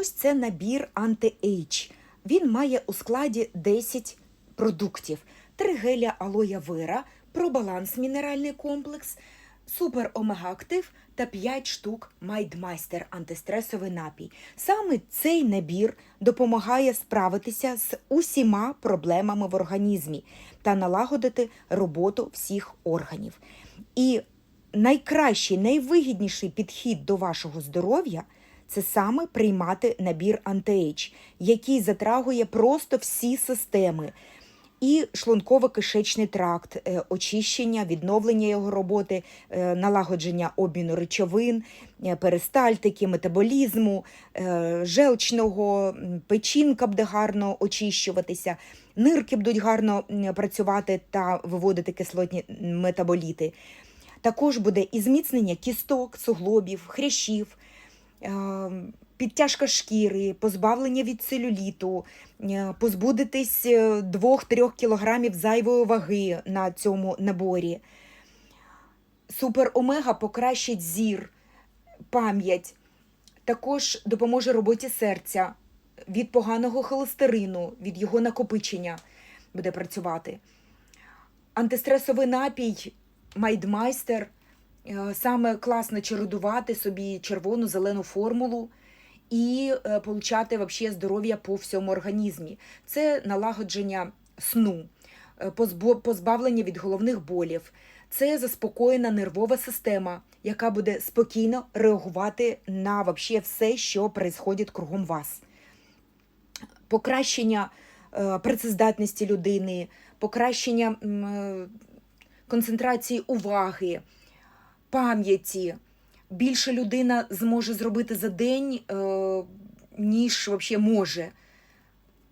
Ось це набір Anti-Age. Він має у складі 10 продуктів: 3 геля алоя вера, пробаланс мінеральний комплекс, супер омега актив та 5 штук Майдмайстер антистресовий напій. Саме цей набір допомагає справитися з усіма проблемами в організмі та налагодити роботу всіх органів. І найкращий, найвигідніший підхід до вашого здоров'я це саме приймати набір антиейдж, який затрагує просто всі системи. І шлунково-кишечний тракт, е, очищення, відновлення його роботи, е, налагодження обміну речовин, е, перистальтики, метаболізму, желчного, печінка буде гарно очищуватися, нирки будуть гарно працювати та виводити кислотні метаболіти. Також буде і зміцнення кісток, суглобів, хрящів, підтяжка шкіри, позбавлення від целюліту, е, позбудетесь 2-3 кілограмів зайвої ваги на цьому наборі. Супер Омега покращить зір, пам'ять, також допоможе роботі серця від поганого холестерину, від його накопичення буде працювати. Антистресовий напій Майдмайстер е, саме класно чередувати собі червону зелену формулу і е, получати вообще здоров'я по всьому організмі. Це налагодження сну, е, позбавлення від головних болів. Це заспокоєна нервова система, яка буде спокійно реагувати на вообще все, що відбувається кругом вас. Покращення е, працездатності людини, покращення е, концентрації уваги, пам'яті. Більше людина зможе зробити за день, е, ніж вообще може.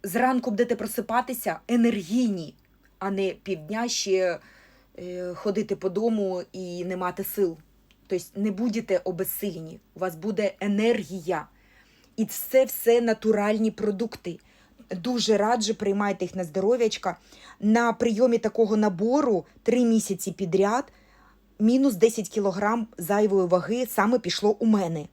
Зранку будете просипатися енергійні, а не півдня ще е, ходити по дому і не мати сил. Тобто не будете обезсилені, у вас буде енергія. І це все натуральні продукти. Дуже раджу, приймайте їх на здоров'ячка. На прийомі такого набору три місяці підряд мінус 10 кілограм зайвої ваги саме пішло у мене.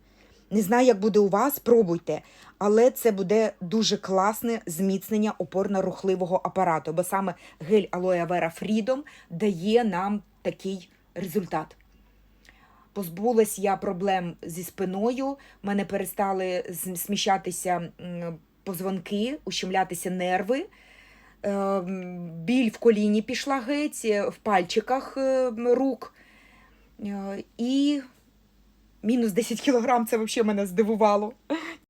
Не знаю, як буде у вас, пробуйте. Але це буде дуже класне зміцнення опорно-рухливого апарату, бо саме гель Aloe Vera Freedom дає нам такий результат. Позбулась я проблем зі спиною, в мене перестали сміщатися позвонки, ущемлятися нерви. Е, Біль в коліні пішла геть, в пальчиках е, рук. Е, І мінус 10 кілограм це взагалі мене здивувало.